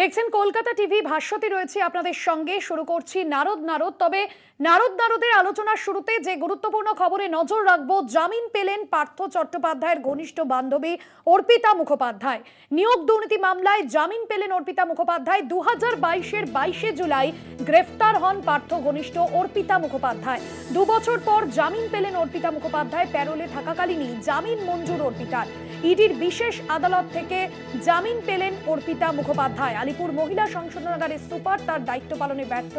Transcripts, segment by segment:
দেখছেন, কলকাতা টিভি ভাষ্যতে রয়েছে আপনাদের সঙ্গে। শুরু করছি নারদ নারদ। তবে নারদ নারদের আলোচনার শুরুতে যে গুরুত্বপূর্ণ খবরে নজর রাখব, জামিন পেলেন পার্থ চট্টোপাধ্যায়ের ঘনিষ্ঠ বান্ধবী অর্পিতা মুখোপাধ্যায়। নিয়োগ দুর্নীতি মামলায় জামিন পেলেন অর্পিতা মুখোপাধ্যায়। দু হাজার বাইশের বাইশে জুলাই গ্রেফতার হন পার্থ ঘনিষ্ঠ অর্পিতা মুখোপাধ্যায়। দু বছর পর জামিন পেলেন অর্পিতা মুখোপাধ্যায়, প্যারোলে থাকাকালীনই। জামিন মঞ্জুর অর্পিতার। ইডির বিশেষ আদালত থেকে জামিন পেলেন অর্পিতা মুখোপাধ্যায়। আলিপুর মহিলা সংশোধনাগারের সুপার তার দায়িত্ব পালনে ব্যর্থ।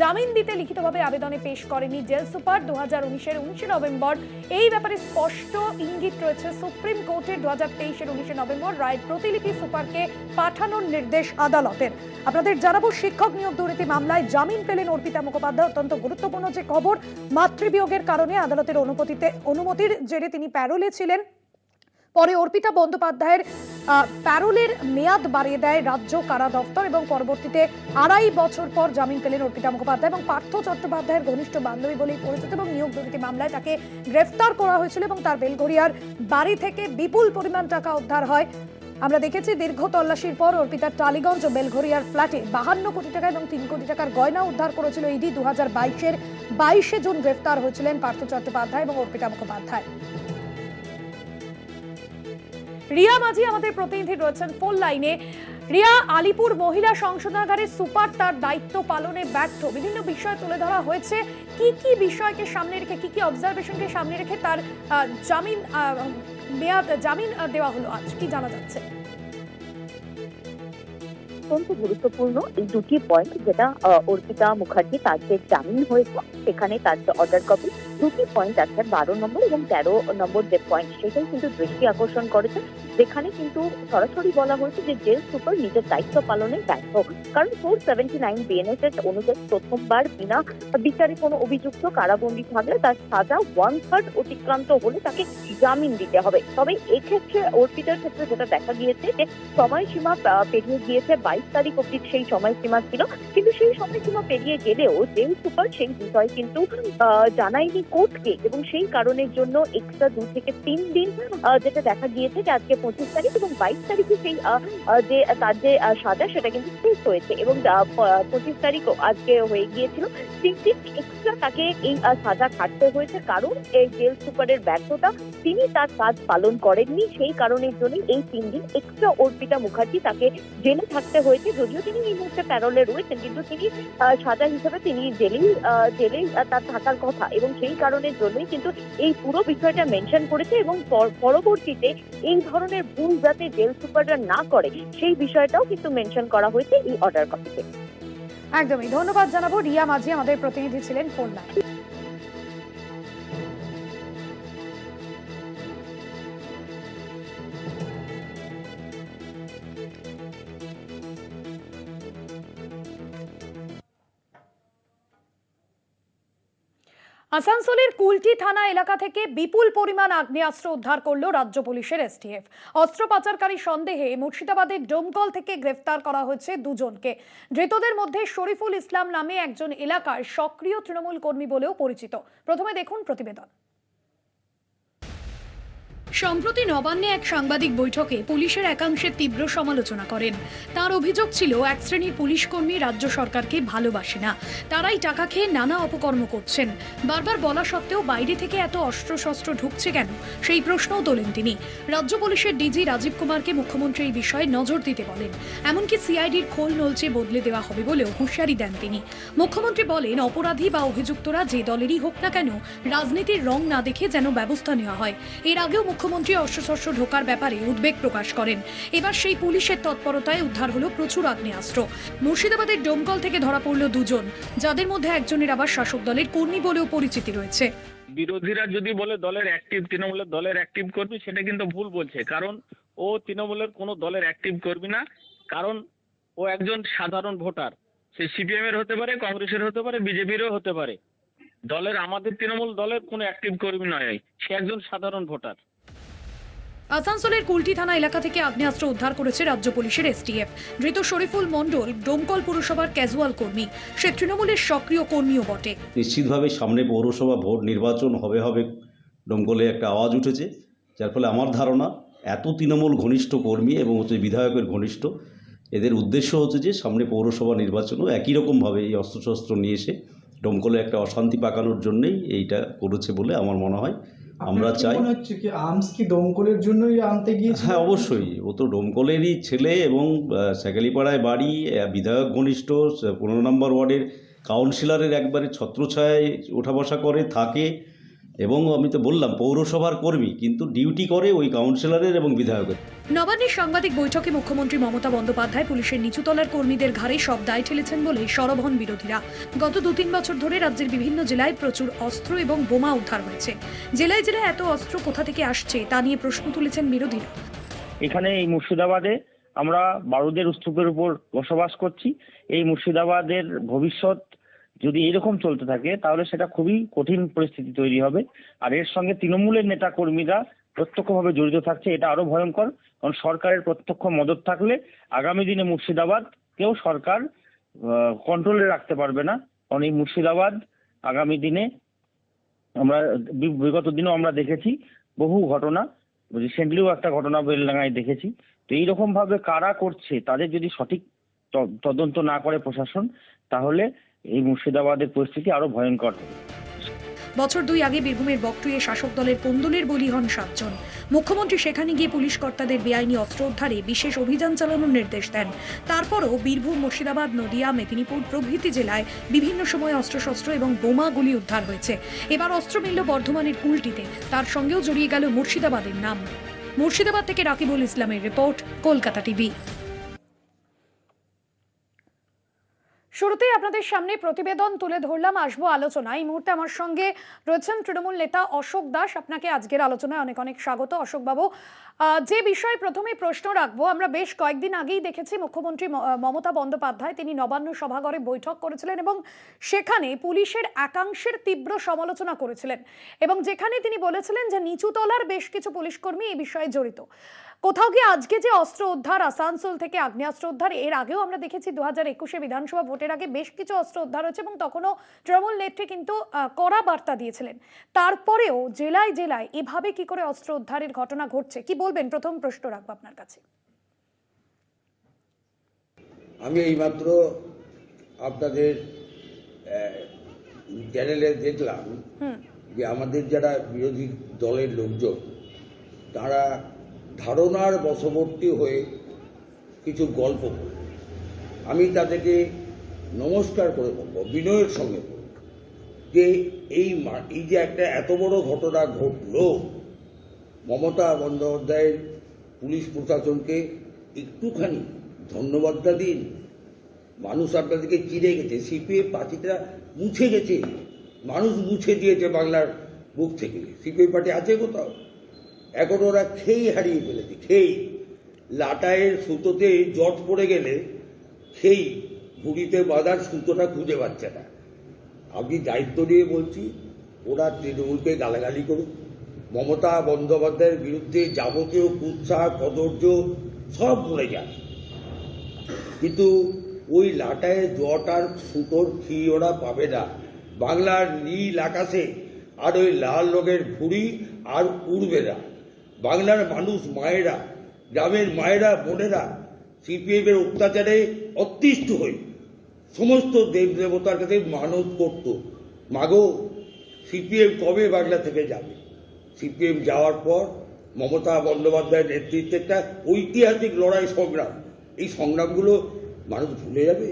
জামিন দিতে লিখিতভাবে আবেদনে পেশ করেনি জেল সুপার দু হাজার উনিশের উনিশে নভেম্বর। এই ব্যাপারে স্পষ্ট ইঙ্গিত রয়েছে সুপ্রিম কোর্টের দু হাজার তেইশের উনিশে নভেম্বর রায়ের প্রতিলিপি সুপারকে পাঠানোর নির্দেশ আদালতের। আপনাদের জানাব শিক্ষক নিয়োগ দুর্নীতি মামলায় জামিন পেলেন অর্পিতা মুখোপাধ্যায়। অত্যন্ত গুরুত্বপূর্ণ যে খবর, মাতৃবিয়োগের কারণে আদালতের অনুমতিতে অনুমতির জেরে তিনি প্যারোলে ছিলেন। পরে অর্পিতা বন্দ্যোপাধ্যায়ের প্যারোলের মেয়াদ বাড়িয়ে দেয় রাজ্য কারা দফতর এবং পরবর্তীতে আড়াই বছর পর জামিন পেলেন অর্পিতা মুখোপাধ্যায় এবং পার্থ চট্টোপাধ্যায়ের ঘনিষ্ঠ বান্ধবী বলেই পরিচিত এবং নিয়োগ দুর্নীতি মামলায় তাকে গ্রেফতার করা হয়েছিল এবং তার বেলঘরিয়ার বাড়ি থেকে বিপুল পরিমাণ টাকা উদ্ধার হয়। আমরা দেখেছি দীর্ঘ তল্লাশির পর অর্পিতার টালিগঞ্জ ও বেলঘরিয়ার ফ্ল্যাটে বাহান্ন কোটি টাকা এবং তিন কোটি টাকার গয়না উদ্ধার করেছিল ইডি। দু হাজার বাইশের বাইশে জুন গ্রেফতার হয়েছিলেন পার্থ চট্টোপাধ্যায় এবং অর্পিতা মুখোপাধ্যায়। রিয়া মাঝি আমাদের প্রতিনিধি রয়েছেন ফোন লাইনে রিয়া, আলিপুর মহিলা সংশোধনাগারে সুপার তার দায়িত্ব পালনে ব্যর্থ। বিভিন্ন বিষয় তুলে ধরা হয়েছে। কি কি বিষয়কে সামনে রেখে, কি কি অবজারভেশনকে সামনে রেখে তার জামিন মেয়াদ, জামিন দেওয়া হলো আজ? কি জানা যাচ্ছে? অত্যন্ত গুরুত্বপূর্ণ এই দুটি পয়েন্ট যেটা অর্পিতা মুখার্জি তার যে জামিন হয়েছে, সেখানে তার যে অর্ডার কপি দুটি পয়েন্ট আছে বারো নম্বর এবং তেরো নম্বর যে পয়েন্ট সেটাই কিন্তু দৃষ্টি আকর্ষণ করেছে। যেখানে কিন্তু সরাসরি বলা হয়েছে যে জেল সুপার নিজের দায়িত্ব পালনে ব্যর্থ। কারণ ফোর সেভেন্টি নাইন বিএনএস এর অনুযায়ী প্রথমবার বিনা বিচারে কোনো অভিযুক্ত কারাবন্দী থাকলে তার সাজা ওয়ান থার্ড অতিক্রান্ত হলে তাকে জামিন দিতে হবে। তবে এক্ষেত্রে অর্পিতার ক্ষেত্রে যেটা দেখা গিয়েছে যে সময়সীমা পেরিয়ে গিয়েছে, বাইশ তারিখ অব্দি সেই সময়সীমা ছিল। কিন্তু সেই সময়সীমা পেরিয়ে গেলেও জেল সুপার সেই বিষয় কিন্তু জানায়নি কোর্টকে। এবং সেই কারণের জন্য এক্সট্রা দু থেকে তিন দিন যেটা দেখা গিয়েছে যে আজকে পঁচিশ তারিখ এবং বাইশ তারিখে সেই যে তার যে সাজা, সেটা কিন্তু শেষ হয়েছে এবং পঁচিশ তারিখ আজকে হয়ে গিয়েছিল। এক্সট্রা তাকে এই সাজা খাটতে হয়েছে কারণ এই জেল সুপারের ব্যর্থতা তিনি তার কাজ পালন করেননি। সেই কারণের জন্য এই তিন দিন এক্সট্রা অর্পিতা মুখার্জি তাকে জেলে থাকতে হয়েছে। যদিও তিনি এই মুহূর্তে প্যারোলে রয়েছেন, কিন্তু তিনি সাজা হিসেবে তিনি জেলেই জেলেই তার থাকার কথা এবং সেই কারণের জন্যই কিন্তু এই পুরো বিষয়টা মেনশন করেছে এবং পর- পরবর্তীতে এই ধরনের ভুল যাতে জেল সুপাররা না করে, সেই বিষয়টাও কিন্তু মেনশন করা হয়েছে এই অর্ডার কপিতে একদমই। ধন্যবাদ জানাব। রিয়া মাঝি আমাদের প্রতিনিধি ছিলেন ফোন লাইনে আসানসোলের কুলটি থানা এলাকা থেকে বিপুল পরিমাণ আগ্নেয়াস্ত্র উদ্ধার করল রাজ্য পুলিশের এসটিএফ অস্ত্র পাচারকারী সন্দেহে মুর্শিদাবাদের ডোমকল থেকে গ্রেফতার করা হয়েছে দুজনকে। ধৃতদের মধ্যে শরীফুল ইসলাম নামে একজন এলাকার সক্রিয় তৃণমূল কর্মী বলেও পরিচিত। প্রথমে দেখুন প্রতিবেদন। সম্প্রতি নবান্নে এক সাংবাদিক বৈঠকে পুলিশের একাংশের তীব্র সমালোচনা করেন। তার অভিযোগ ছিল, এক শ্রেণির পুলিশ কর্মী রাজ্য সরকারকে ভালোবাসে না। তারাই টাকা খেয়ে নানা অপকর্ম করছেন। বারবার বলা সত্ত্বেও বাইরে থেকে এত অস্ত্রশস্ত্র ঢুকছে কেন? সেই প্রশ্নও তোলেন তিনি। রাজ্য পুলিশের ডিজি রাজীব কুমারকে মুখ্যমন্ত্রী এই বিষয়ে নজর দিতে বলেন। এমনকি সিআইডির খোল নলচে বদলে দেওয়া হবে বলেও হুঁশিয়ারি দেন তিনি। মুখ্যমন্ত্রী বলেন, অপরাধী বা অভিযুক্তরা যে দলেরই হোক না কেন, রাজনীতির রং না দেখে যেন ব্যবস্থা নেওয়া হয়। এর আগেও মুখ্যমন্ত্রী অস্ত্রশস্ত্র ঢোকার ব্যাপারে উদ্বেগ প্রকাশ করেন। এবার সেই পুলিশের তৎপরতায় উদ্ধার হলো প্রচুর আগ্নেয়াস্ত্র। মুর্শিদাবাদের ডোমকল থেকে ধরা পড়ল দুজন, যাদের মধ্যে একজনের আবার শাসক দলের কর্মী বলেও পরিচিতি রয়েছে। বিরোধীরা যদি বলে দলের অ্যাক্টিভ তৃণমূলের দলের অ্যাক্টিভ কর্মী, সেটা কিন্তু ভুল বলছে। কারণ ও তৃণমূলের কোনো দলের অ্যাক্টিভ কর্মী না। কারণ ও একজন সাধারণ ভোটার। সে সিপিএম এর হতে পারে, কংগ্রেসের হতে পারে, বিজেপিরও হতে পারে। দলের, আমাদের তৃণমূল দলের কোনো অ্যাক্টিভ কর্মী নয়। সে একজন সাধারণ ভোটার। আসানসোলের কুলটি থানা এলাকা থেকে আগ্নেয়াস্ত্র উদ্ধার করেছে রাজ্য পুলিশের এসটিএফ। ধৃত শরীফুল মণ্ডল ডোমকল পুরসভার ক্যাজুয়াল কর্মী। সে তৃণমূলের সক্রিয় কর্মীও বটে। নিশ্চিতভাবে সামনে পৌরসভা ভোট নির্বাচন হবে হবে ডোমকলে একটা আওয়াজ উঠেছে, যার ফলে আমার ধারণা এত তৃণমূল ঘনিষ্ঠ কর্মী এবং হচ্ছে বিধায়কের ঘনিষ্ঠ, এদের উদ্দেশ্য হচ্ছে যে সামনে পৌরসভা নির্বাচনও একই রকমভাবে এই অস্ত্রশস্ত্র নিয়ে এসে দমকলে একটা অশান্তি পাকানোর জন্যেই এইটা করেছে বলে আমার মনে হয়। আমরা চাই হচ্ছে কি আর্মস কি দমকলের জন্যই আনতে গিয়েছে হ্যাঁ অবশ্যই। ও তো দমকলেরই ছেলে এবং আহ, বাড়ি বিধায়ক ঘনিষ্ঠ পনেরো নম্বর ওয়ার্ডের কাউন্সিলরের একবারে ছত্রছায় ওঠা বসা করে থাকে। এবং আমি তো বললাম পৌরসভার কর্মী কিন্তু ডিউটি করে ওই কাউন্সিলরের এবং বিধায়কের। নবান্নের সাংবাদিক বৈঠকে মুখ্যমন্ত্রী মমতা বন্দ্যোপাধ্যায় পুলিশের নিচুতলার কর্মীদের ঘাড়ে সব দায় ঠেলেছেন বলে সরব হন বিরোধীরা। গত দু তিন বছর ধরে রাজ্যের বিভিন্ন জেলায় প্রচুর অস্ত্র এবং বোমা উদ্ধার হয়েছে। জেলায় জেলায় এত অস্ত্র কোথা থেকে আসছে তা নিয়ে প্রশ্ন তুলেছেন বিরোধীরা। এখানে এই মুর্শিদাবাদে আমরা বারুদের স্তূপের উপর বসবাস করছি। এই মুর্শিদাবাদের ভবিষ্যৎ যদি এরকম চলতে থাকে, তাহলে সেটা খুবই কঠিন পরিস্থিতি তৈরি হবে। আর এর সঙ্গে তৃণমূলের নেতা কর্মীরা প্রত্যক্ষভাবে জড়িত থাকছে, এটা আরও ভয়ঙ্কর। কারণ সরকারের প্রত্যক্ষ মদত থাকলে আগামী দিনে মুর্শিদাবাদ কেউ সরকার কন্ট্রোলে রাখতে পারবে না। কারণ এই মুর্শিদাবাদ আগামী দিনে আমরা বিগত দিনেও আমরা দেখেছি বহু ঘটনা রিসেন্টলিও একটা ঘটনা বেলডাঙ্গায় দেখেছি। তো এইরকম ভাবে কারা করছে, তাদের যদি সঠিক তদন্ত না করে প্রশাসন, তাহলে এই মুর্শিদাবাদের পরিস্থিতি আরও ভয়ঙ্কর হবে। বছর দুই আগে বীরভূমের বকটুয়ে শাসক দলের কোন্দলের বলি হন সাতজন। মুখ্যমন্ত্রী সেখানে গিয়ে পুলিশ কর্তাদের বেআইনি অস্ত্র উদ্ধারে বিশেষ অভিযান চালানোর নির্দেশ দেন। তারপরও বীরভূম, মুর্শিদাবাদ, নদিয়া, মেদিনীপুর প্রভৃতি জেলায় বিভিন্ন সময় অস্ত্রশস্ত্র এবং বোমাগুলি উদ্ধার হয়েছে। এবার অস্ত্র মিলল বর্ধমানের কুলটিতে। তার সঙ্গেও জড়িয়ে গেল মুর্শিদাবাদের নাম। মুর্শিদাবাদ থেকে রাকিবুল ইসলামের রিপোর্ট, কলকাতা টিভি। শুরুতেই আপনাদের সামনে প্রতিবেদন তুলে ধরলাম, আসব আলোচনা এই মুহূর্তে আমার সঙ্গে রয়েছেন তৃণমূল নেতা অশোক দাস। আপনাকে আজকের আলোচনায় অনেক অনেক স্বাগত অশোক বাবু যে বিষয়ে প্রথমে প্রশ্ন রাখব, আমরা বেশ কয়েকদিন আগেই দেখেছি মুখ্যমন্ত্রী মমতা বন্দ্যোপাধ্যায় তিনি নবান্ন সভাঘরে বৈঠক করেছিলেন এবং সেখানে পুলিশের একাংশের তীব্র সমালোচনা করেছিলেন এবং যেখানে তিনি বলেছিলেন যে নিচুতলার বেশ কিছু পুলিশকর্মী এই বিষয়ে জড়িত। কোথাও গিয়ে আজকে যে অস্ত্র উদ্ধার আসানসোল থেকে আগ্নেয়াস্ত্র উদ্ধার এর আগেও আমরা দেখেছি দু হাজার একুশে বিধানসভা ভোটের আগে বেশ কিছু অস্ত্র উদ্ধার হয়েছে এবং তখনও তৃণমূল নেত্রী কিন্তু কড়া বার্তা দিয়েছিলেন। তারপরেও জেলায় জেলায় এভাবে কি করে অস্ত্র উদ্ধারের ঘটনা ঘটছে? কি বলবেন? প্রথম প্রশ্ন রাখব আপনার কাছে। আমি এইমাত্র আপনাদের চ্যানেলে দেখলাম যে আমাদের যারা বিরোধী দলের লোকজন তারা ধারণার বশবর্তী হয়ে কিছু গল্প বলল আমি তাদেরকে নমস্কার করে বলব, বিনয়ের সঙ্গে বলব যে এই এই যে একটা এত বড় ঘটনা ঘটলো, মমতা বন্দ্যোপাধ্যায়ের পুলিশ প্রশাসনকে একটুখানি ধন্যবাদটা দিন। মানুষ আপনাদেরকে চিনে গেছে সিপিএম পার্টিটা মুছে গেছে, মানুষ মুছে দিয়েছে বাংলার বুক থেকে। সিপিএম পার্টি আছে কোথাও? এখন ওরা খেই হারিয়ে ফেলেছে খেই লাটায়ের সুতোতে জট পড়ে গেলে খেই বুড়িতে বাঁধার সুতোটা খুঁজে পাচ্ছে না। আমি দায়িত্ব নিয়ে বলছি, ওরা তৃণমূলকে গালাগালি করুক। মমতা বন্দ্যোপাধ্যায়ের বিরুদ্ধে যাবতীয় কুৎসা কদর্য সব ভুলে যান কিন্তু ওই লাটায় জট আর সুতোর ফি ওরা পাবে না। বাংলার নীল আকাশে আর ওই লাল রঙের ঘুড়ি আর উড়বে না। বাংলার মানুষ, মায়েরা, গ্রামের মায়েরা, বোনেরা সিপিএম এর অত্যাচারে অতিষ্ঠ হয়ে সমস্ত দেব দেবতার কাছে মানত করত। মাগো, সিপিএম কবে বাংলা থেকে যাবে? সিপিএম যাওয়ার পর মমতা বন্দ্যোপাধ্যায়ের নেতৃত্বে একটা ঐতিহাসিক লড়াই সংগ্রাম। এই সংগ্রামগুলো মানুষ ভুলে যাবে।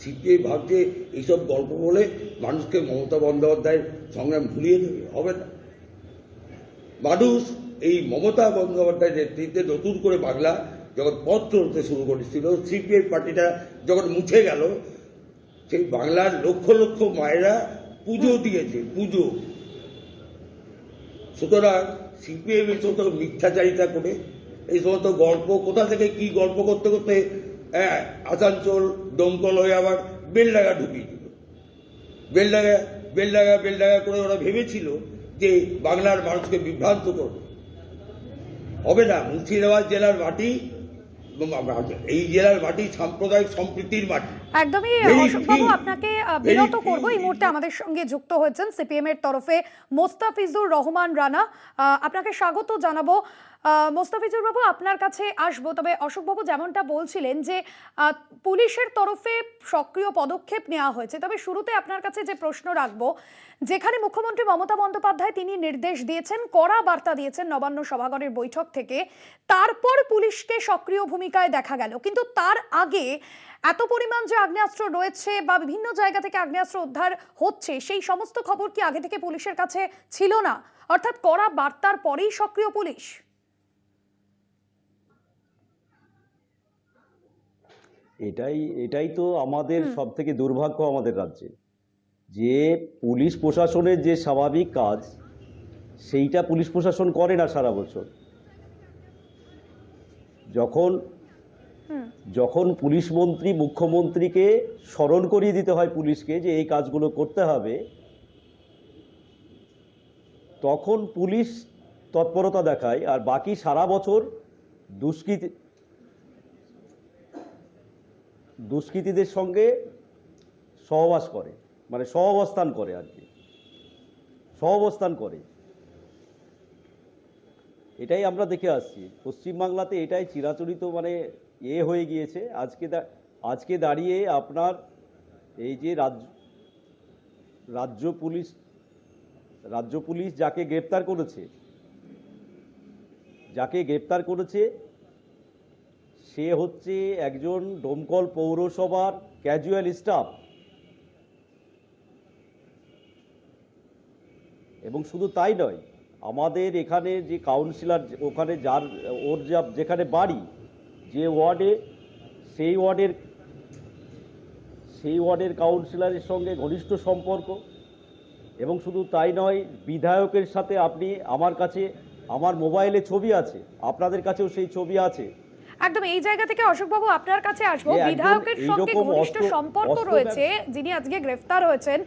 সিপিএম ভাবছে এইসব গল্প বলে মানুষকে মমতা বন্দ্যোপাধ্যায়ের সংগ্রাম ভুলিয়ে দেবে। হবে না। মানুষ এই মমতা বন্দ্যোপাধ্যায়ের নেতৃত্বে নতুন করে বাংলা যখন পথ চলতে শুরু করেছিল সিপিএম পার্টিটা যখন মুছে গেল সেই বাংলার লক্ষ লক্ষ মায়েরা পুজো দিয়েছে পুজো। সুতরাং সিপিএম এই সমস্ত মিথ্যাচারিতা করে এই সমস্ত গল্প কোথা থেকে কি গল্প করতে করতে হ্যাঁ, আসানসোল দমকল হয়ে আবার বেলডাঙ্গা ঢুকিয়ে দিল। বেলডাঙ্গা বেলডাঙ্গা বেলডাঙ্গা করে ওরা ভেবেছিল যে বাংলার মানুষকে বিভ্রান্ত করবে। হবে না। মুর্শিদাবাদ জেলার মাটি এই জেলার মাটি সাম্প্রদায়িক সম্প্রীতির মাটি। একদমই অশোকবাবু আপনাকে বিরত করব। এই মুহূর্তে আমাদের সঙ্গে যুক্ত হয়েছেন সিপিএম এর তরফে মোস্তাফিজুর রহমান রানা। আহ, আপনাকে স্বাগত জানাব। মোস্তাফিজুর বাবু, আপনার কাছে আসব। তবে অশোকবাবু যেমনটা বলছিলেন যে পুলিশের তরফে সক্রিয় পদক্ষেপ নেওয়া হয়েছে। তবে শুরুতে আপনার কাছে যে প্রশ্ন রাখব, যেখানে মুখ্যমন্ত্রী মমতা বন্দ্যোপাধ্যায় তিনি নির্দেশ দিয়েছেন, কড়া বার্তা দিয়েছেন নবান্ন সভাগরের বৈঠক থেকে। তারপর পুলিশকে সক্রিয় ভূমিকায় দেখা গেল। কিন্তু তার আগে এত পরিমাণ যে আগ্নেয়াস্ত্র রয়েছে বা বিভিন্ন জায়গা থেকে আগ্নেয়াস্ত্র উদ্ধার হচ্ছে, সেই সমস্ত খবর কি আগে থেকে পুলিশের কাছে ছিল না? অর্থাৎ কড়া বার্তার পরেই সক্রিয় পুলিশ? এটাই এটাই তো আমাদের সব থেকে দুর্ভাগ্য আমাদের রাজ্যে। যে পুলিশ প্রশাসনের যে স্বাভাবিক কাজ সেইটা পুলিশ প্রশাসন করে না সারা বছর। যখন যখন পুলিশ মন্ত্রী মুখ্যমন্ত্রীকে স্মরণ করিয়ে দিতে হয় পুলিশকে যে এই কাজগুলো করতে হবে তখন পুলিশ তৎপরতা দেখায় আর বাকি সারা বছর দুষ্কৃতি দুষ্কৃতীদের সঙ্গে সহবাস করে মানে সহাবস্থান করে আর কি। সহাবস্থান করে। এটাই আমরা দেখে আসছি। পশ্চিমবাংলাতে এটাই চিরাচরিত মানে এ হয়ে গিয়েছে। আজকে আজকে দাঁড়িয়ে আপনার এই যে রাজ্য রাজ্য পুলিশ রাজ্য পুলিশ যাকে গ্রেপ্তার করেছে, যাকে গ্রেপ্তার করেছে সে হচ্ছে একজন ডোমকল পৌরসভার ক্যাজুয়াল স্টাফ এবং শুধু তাই নয়, আমাদের এখানে যে কাউন্সিলর ওখানে যার, ওর যা, যেখানে বাড়ি, যে ওয়ার্ডে, সেই ওয়ার্ডের সেই ওয়ার্ডের কাউন্সিলরের সঙ্গে ঘনিষ্ঠ সম্পর্ক। এবং শুধু তাই নয়, বিধায়কের সাথে আপনি আমার কাছে, আমার মোবাইলে ছবি আছে, আপনাদের কাছেও সেই ছবি আছে। একদম এই জায়গা থেকে অশোকবাবু আপনার কাছে আসব। বিধায়কের সঙ্গে ঘনিষ্ঠ সম্পর্ক রয়েছে যিনি আজকে গ্রেফতার হয়েছেন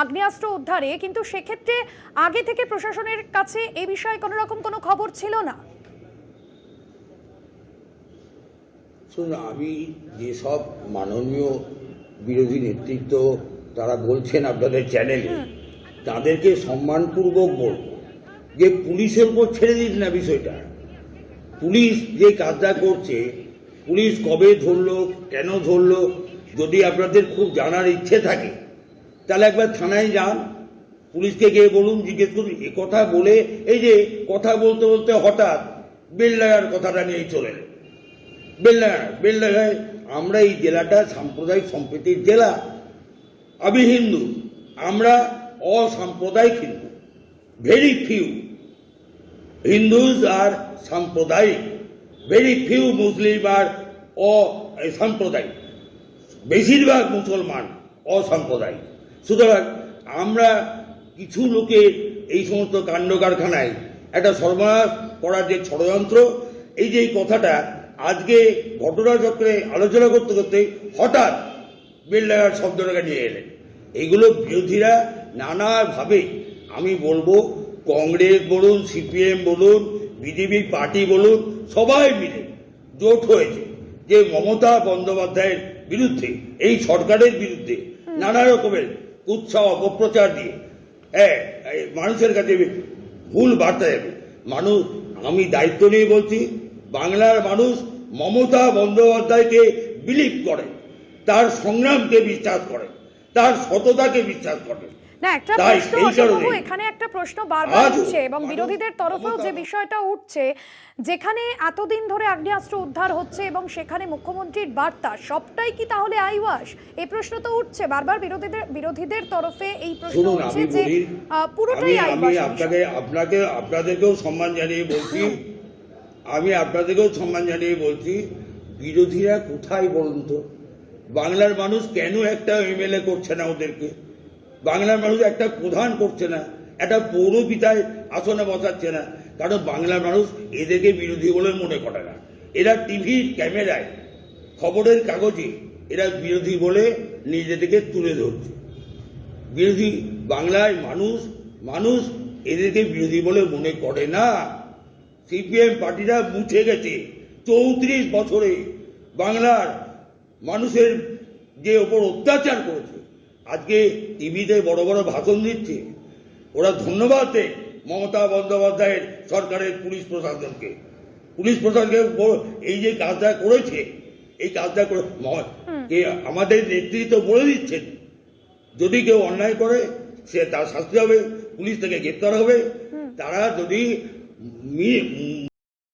আগ্নেয়াস্ত্র উদ্ধারে কিন্তু সেক্ষেত্রে আগে থেকে প্রশাসনের কাছে এই বিষয়ে কোনো রকম কোনো খবর ছিল না? শুনুন আমি যেসব মাননীয় বিরোধী নেতৃত্ব তারা বলছেন আপনাদের চ্যানেলে তাদেরকে সম্মানপূর্বক বলব যে পুলিশের উপর ছেড়ে দিন না বিষয়টা। পুলিশ যে কাজটা করছে, পুলিশ কবে ধরলো, কেন ধরলো, যদি আপনাদের খুব জানার ইচ্ছে থাকে, তাহলে একবার থানায় যান। পুলিশকে গিয়ে বলুন, জিজ্ঞেস করুন। এ কথা বলে, এই যে কথা বলতে বলতে হঠাৎ বেল লাগার কথাটা নিয়ে চলে এলেন। বেলডাঙ্গা বেলডাঙ্গায় আমরা এই জেলাটা সাম্প্রদায়িক সম্প্রীতির জেলা। আমি হিন্দু, আমরা অসাম্প্রদায়িক Hindu. Very few Hindus are সাম্প্রদায়িক ভেরি ফিউ মুসলিম আর অসাম্প্রদায়িক বেশিরভাগ মুসলমান অসাম্প্রদায়িক সুতরাং আমরা কিছু লোকের এই সমস্ত কাণ্ড কারখানায় একটা সর্বনাশ করার যে ষড়যন্ত্র এই যে কথাটা আজকে ঘটনাচক্রে আলোচনা করতে করতে হঠাৎ বেলডাঙ্গার শব্দটাকে নিয়ে এলেন। এইগুলো বিরোধীরা নানাভাবে, আমি বলব কংগ্রেস বলুন, সিপিএম বলুন, বিজেপি পার্টি বলুন, সবাই মিলে জোট হয়েছে যে মমতা বন্দ্যোপাধ্যায়ের বিরুদ্ধে, এই সরকারের বিরুদ্ধে নানা রকমের উৎসাহ অপপ্রচার দিয়ে হ্যাঁ মানুষের কাছে ভুল বার্তা যাবে। মানুষ, আমি দায়িত্ব নিয়ে বলছি, বাংলার মানুষ মমতা বন্দ্যোপাধ্যায়কে বিলিভ করে, তার সংগ্রামকে বিশ্বাস করে, তার সততাকে বিশ্বাস করে। না একটা প্রশ্ন অশোকবাবু এখানে একটা প্রশ্ন বারবার উঠছে এবং বিরোধীদের তরফেও যে বিষয়টা উঠছে যেখানে এতদিন ধরে আগ্নেয়াস্ত্র উদ্ধার হচ্ছে এবং সেখানে মুখ্যমন্ত্রীর বার্তা সবটাই কি তাহলে আইওয়াস? এই প্রশ্ন তো উঠছে বারবার বিরোধীদের বিরোধীদের তরফে এই প্রশ্ন উঠছে যে পুরোটাই আইওয়াস আপনাকে আপনাকে আপনাদেরকেও সম্মান জানিয়ে বলছি। আমি আপনাদেরকেও সম্মান জানিয়ে বলছি বিরোধীরা কোথায় বলুন তো? বাংলার মানুষ কেন একটা এমএলএ করছে না ওদেরকে? বাংলার মানুষ একটা প্রধান করছে না, একটা পৌরপিতায় আসনে বসাচ্ছে না, কারণ বাংলার মানুষ এদেরকে বিরোধী বলে মনে করে না। এরা টিভির ক্যামেরায় খবরের কাগজে এরা বিরোধী বলে নিজেদেরকে তুলে ধরছে। বিরোধী বাংলায় মানুষ মানুষ এদেরকে বিরোধী বলে মনে করে না। সিপিএম পার্টিরা মুছে গেছে। চৌত্রিশ বছরে বাংলার মানুষের যে ওপর অত্যাচার করেছে আজকে টিভিতে বড় বড় ভাষণ দিচ্ছে। ওরা ধন্যবাদ দেয় মমতা বন্দ্যোপাধ্যায়ের সরকারের পুলিশ প্রশাসনকে। পুলিশ প্রশাসনকে এই যে কাজটা করেছে এই কাজটা করে আমাদের নেতৃত্ব বলে দিচ্ছেন। যদি কেউ অন্যায় করে সে তার শাস্তি হবে পুলিশ থেকে গ্রেপ্তার হবে। তারা যদি মি-